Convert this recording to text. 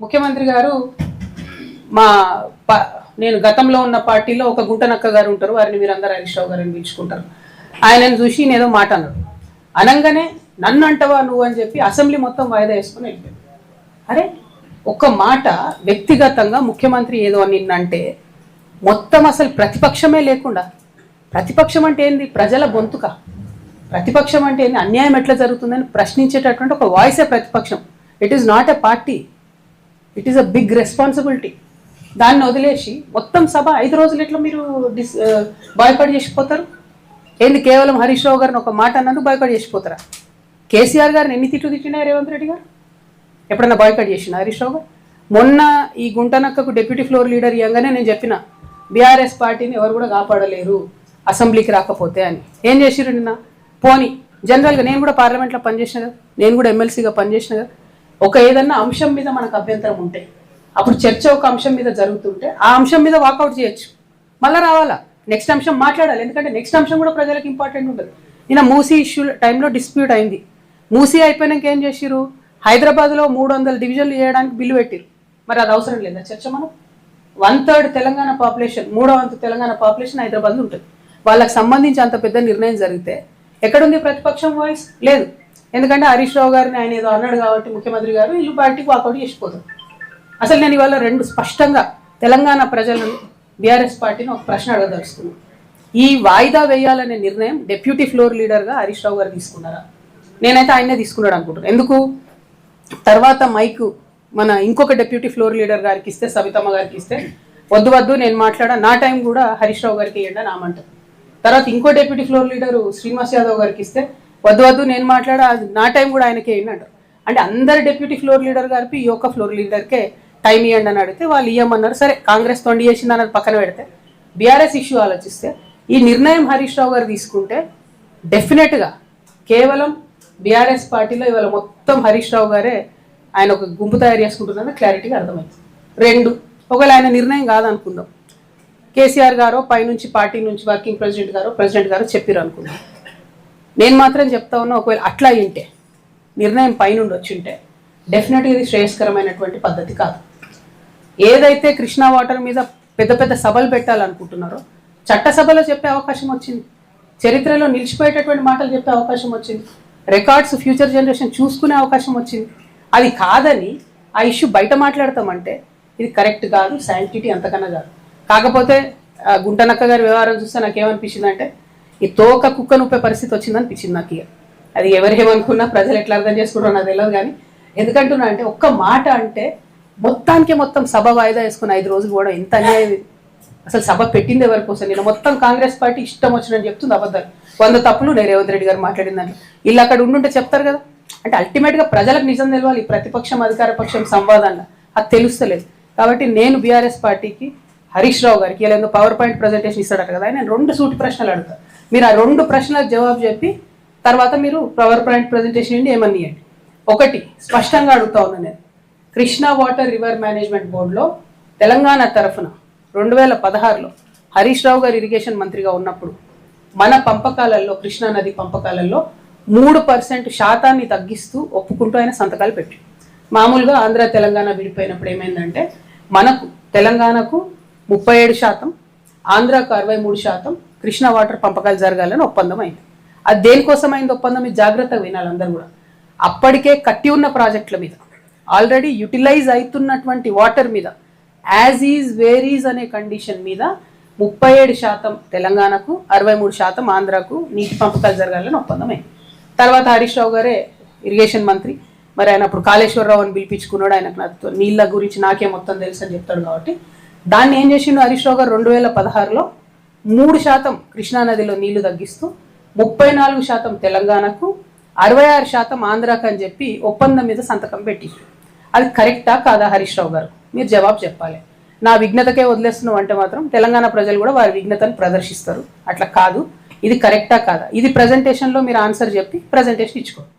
ముఖ్యమంత్రి గారు మా ప- నేను గతంలో ఉన్న పార్టీలో ఒక గుంటనక్క గారు ఉంటారు వారిని మీరు అందరు హరీష్ రావు గారిని పిలుచుకుంటారు. ఆయనను చూసి నేదో మాట అన్నాడు. అనగానే నన్ను అంటవా నువ్వు అని చెప్పి అసెంబ్లీ మొత్తం వాయిదా వేసుకుని వెళ్ళిపోయాడు. అరే ఒక్క మాట వ్యక్తిగతంగా ముఖ్యమంత్రి ఏదో నిన్నంటే మొత్తం అసలు ప్రతిపక్షమే లేకుండా ప్రతిపక్షం అంటే ఏంది? ప్రజల గొంతుక. ప్రతిపక్షం అంటే ఏంది? అన్యాయం ఎట్లా జరుగుతుందని ప్రశ్నించేటటువంటి ఒక వాయిసే ప్రతిపక్షం. It is not a party it is a big responsibility దాన్ని వదిలేసి మొత్తం సభ ఐదు రోజులు ఎట్లా మీరు డిస్ బాయ్కాట్ చేసిపోతారు? ఏంది కేవలం హరీష్ రావు గారిని ఒక మాట అన్నందుకు బాయ్కాట్ చేసిపోతారా? కేసీఆర్ గారిని ఎన్ని తిట్లు తిట్టినా రేవంత్ రెడ్డి గారు? ఎప్పుడన్నా బాయ్కాట్ చేసిన హరీష్ రావు గారు? మొన్న ఈ గుంటనక్కకు డెప్యూటీ ఫ్లోర్ లీడర్ ఇవ్వగానే నేను చెప్పిన బీఆర్ఎస్ పార్టీని ఎవరు కూడా కాపాడలేరు అసెంబ్లీకి రాకపోతే అని. ఏం చేసిరు నిన్న? పోని జనరల్గా నేను కూడా పార్లమెంట్లో పనిచేసిన కదా నేను కూడా ఎమ్మెల్సీగా పనిచేసిన కదా ఒక ఏదన్నా అంశం మీద మనకు అభ్యంతరం ఉంటే అప్పుడు చర్చ ఒక అంశం మీద జరుగుతుంటే ఆ అంశం మీద వాకౌట్ చేయొచ్చు. మళ్ళీ రావాలా? నెక్స్ట్ అంశం మాట్లాడాలి. ఎందుకంటే నెక్స్ట్ అంశం కూడా ప్రజలకు ఇంపార్టెంట్ ఉంటుంది నిన్న మూసీ ఇష్యూ టైంలో డిస్ప్యూట్ అయింది. మూసీ అయిపోయినాక ఏం చేసిరు హైదరాబాద్లో మూడు వందల డివిజన్లు చేయడానికి బిల్లు పెట్టిరు మరి అది అవసరం లేదా చర్చ మనం? వన్ థర్డ్ తెలంగాణ పాపులేషన్ మూడో వంతు తెలంగాణ పాపులేషన్ హైదరాబాద్లో ఉంటుంది. వాళ్ళకి సంబంధించి అంత పెద్ద నిర్ణయం జరిగితే ఎక్కడుంది ప్రతిపక్షం వాయిస్ లేదు. ఎందుకంటే హరీష్ రావు గారిని ఆయన ఏదో అన్నాడు కాబట్టి ముఖ్యమంత్రి గారు ఇల్లు పార్టీకి వాకౌట్ చేసిపోతారు. అసలు నేను ఇవాళ రెండు స్పష్టంగా తెలంగాణ ప్రజలను బీఆర్ఎస్ పార్టీని ఒక ప్రశ్న అడగదలుచుకున్నాను ఈ వాయిదా వేయాలనే నిర్ణయం డెప్యూటీ ఫ్లోర్ లీడర్గా హరీష్ రావు గారు తీసుకున్నారా? నేనైతే ఆయనే తీసుకున్నాడు అనుకుంటున్నాను ఎందుకు? తర్వాత మైక్ మన ఇంకొక డెప్యూటీ ఫ్లోర్ లీడర్ గారికి ఇస్తే సవితమ్మ గారికి ఇస్తే వద్దు వద్దు నేను మాట్లాడా నా టైం కూడా హరీష్ రావు గారికి ఇవ్వండి అని తర్వాత ఇంకో deputy floor leader Srinivas Yadav గారికి ఇస్తే వద్దు వద్దు నేను మాట్లాడా నా టైం కూడా ఆయనకే ఇవ్వండి అంటారు అంటే అందరు డెప్యూటీ ఫ్లోర్ లీడర్ గారికి ఈ యొక్క ఫ్లోర్ లీడర్కే టైం ఇవ్వండి అని అడిగితే వాళ్ళు ఇవ్వమన్నారు సరే కాంగ్రెస్ తొండి చేసింది అన్నది పక్కన పెడితే బీఆర్ఎస్ ఇష్యూ ఆలోచిస్తే ఈ నిర్ణయం హరీష్ రావు గారు తీసుకుంటే డెఫినెట్గా కేవలం బీఆర్ఎస్ పార్టీలో ఇవాళ మొత్తం హరీష్ రావు గారే ఆయన ఒక గుంపు తయారు చేసుకుంటున్నారని క్లారిటీగా అర్థమైంది. రెండు ఒకవేళ ఆయన నిర్ణయం కాదనుకుందాం. కేసీఆర్ గారో పైనుంచి పార్టీ నుంచి వర్కింగ్ ప్రెసిడెంట్ గారో ప్రెసిడెంట్ గారో చెప్పారు అనుకుందాం. నేను మాత్రం చెప్తా ఉన్నా ఒకవేళ అట్లా అయ్యింటే నిర్ణయం పైనుండి వచ్చింటే డెఫినెట్గా ఇది శ్రేయస్కరమైనటువంటి పద్ధతి కాదు. ఏదైతే కృష్ణా వాటర్ మీద పెద్ద పెద్ద సభలు పెట్టాలనుకుంటున్నారో చట్టసభలో చెప్పే అవకాశం వచ్చింది. చరిత్రలో నిలిచిపోయేటటువంటి మాటలు చెప్పే అవకాశం వచ్చింది. రికార్డ్స్ ఫ్యూచర్ జనరేషన్ చూసుకునే అవకాశం వచ్చింది. అది కాదని ఆ ఇష్యూ బయట మాట్లాడతామంటే ఇది కరెక్ట్ కాదు సైంటిటీ అంతకన్నా కాదు. కాకపోతే గుంటనక్క గారి వ్యవహారం చూస్తే నాకేమనిపించింది అంటే ఈ తోక కుక్క నొప్పే పరిస్థితి వచ్చింది అనిపించింది నాకు ఇక. అది ఎవరు ఏమనుకున్నా ప్రజలు ఎట్లా అర్థం చేసుకుంటారో నాకు తెలియదు కానీ ఎందుకంటున్నా అంటే ఒక్క మాట అంటే మొత్తానికి మొత్తం సభ వాయిదా వేసుకుని ఐదు రోజులు కూడా ఎంత అన్యాయం అసలు సభ పెట్టింది ఎవరి కోసం? నేను మొత్తం కాంగ్రెస్ పార్టీ ఇష్టం వచ్చినని చెప్తుంది అబద్ధాలు. వంద తప్పులు నేను రేవంత్ రెడ్డి గారు మాట్లాడిందని దాంట్లో. వీళ్ళు అక్కడ ఉండుంటే చెప్తారు కదా. అంటే అల్టిమేట్గా ప్రజలకు నిజం తెలవాలి ప్రతిపక్షం అధికార పక్షం సంవాదంలో అది తెలుస్తలేదు. కాబట్టి నేను బీఆర్ఎస్ పార్టీకి హరీష్ రావు గారికి ఇలా ఏదో పవర్ పాయింట్ ప్రజెంటేషన్ ఇస్తాడట కదా ఆయన రెండు సూటి ప్రశ్నలు అడుగుతాను మీరు ఆ రెండు ప్రశ్నలకు జవాబు చెప్పి తర్వాత మీరు పవర్ పాయింట్ ప్రజెంటేషన్ ఏంటి ఏమనియండి ఒకటి స్పష్టంగా అడుగుతా ఉన్నాను నేను. కృష్ణా వాటర్ రివర్ మేనేజ్మెంట్ బోర్డులో తెలంగాణ తరఫున రెండు వేల పదహారులో హరీష్ రావు గారు ఇరిగేషన్ మంత్రిగా ఉన్నప్పుడు మన పంపకాలలో కృష్ణా నది పంపకాలలో మూడు పర్సెంట్ శాతాన్ని తగ్గిస్తూ ఒప్పుకుంటూ ఆయన సంతకాలు పెట్టి మామూలుగా ఆంధ్ర తెలంగాణ విడిపోయినప్పుడు ఏమైందంటే మనకు తెలంగాణకు ముప్పై ఏడు శాతం ఆంధ్రాకు అరవై మూడు శాతం కృష్ణా వాటర్ పంపకాలు జరగాలని ఒప్పందం అయింది. అది దేనికోసం అయింది ఒప్పందం? ఇది జాగ్రత్తగా వినాలి అందరూ కూడా. అప్పటికే కట్టి ఉన్న ప్రాజెక్టుల మీద ఆల్రెడీ యూటిలైజ్ అవుతున్నటువంటి వాటర్ మీద యాజ్ ఈజ్ వేరీజ్ అనే కండిషన్ మీద ముప్పై ఏడు శాతం తెలంగాణకు అరవై మూడు శాతం ఆంధ్రాకు నీటి పంపకాలు జరగాలని ఒప్పందం అయింది. తర్వాత హరీష్ రావు గారే ఇరిగేషన్ మంత్రి. మరి ఆయన అప్పుడు కాళేశ్వరరావు అని పిలిపించుకున్నాడు. ఆయనకు నాకు నీళ్ళ గురించి నాకే మొత్తం తెలుసు అని చెప్తాడు కాబట్టి. దాన్ని ఏం చేసిండు హరీష్ రావు గారు? రెండు వేల పదహారులో మూడు శాతం కృష్ణానదిలో నీళ్ళు తగ్గిస్తూ ముప్పై నాలుగు శాతం తెలంగాణకు అరవై ఆరు శాతం ఆంధ్రాకు అని చెప్పి ఒప్పందం మీద సంతకం పెట్టి అది కరెక్టా కాదా హరీష్ రావు గారు? మీరు జవాబు చెప్పాలి. నా విఘ్నతకే వదిలేస్తున్నాం అంటే మాత్రం తెలంగాణ ప్రజలు కూడా వారి విఘ్నతను ప్రదర్శిస్తారు. అట్లా కాదు. ఇది కరెక్టా కాదా? ఇది ప్రజెంటేషన్లో మీరు ఆన్సర్ చెప్పి ప్రజెంటేషన్ ఇచ్చుకోండి.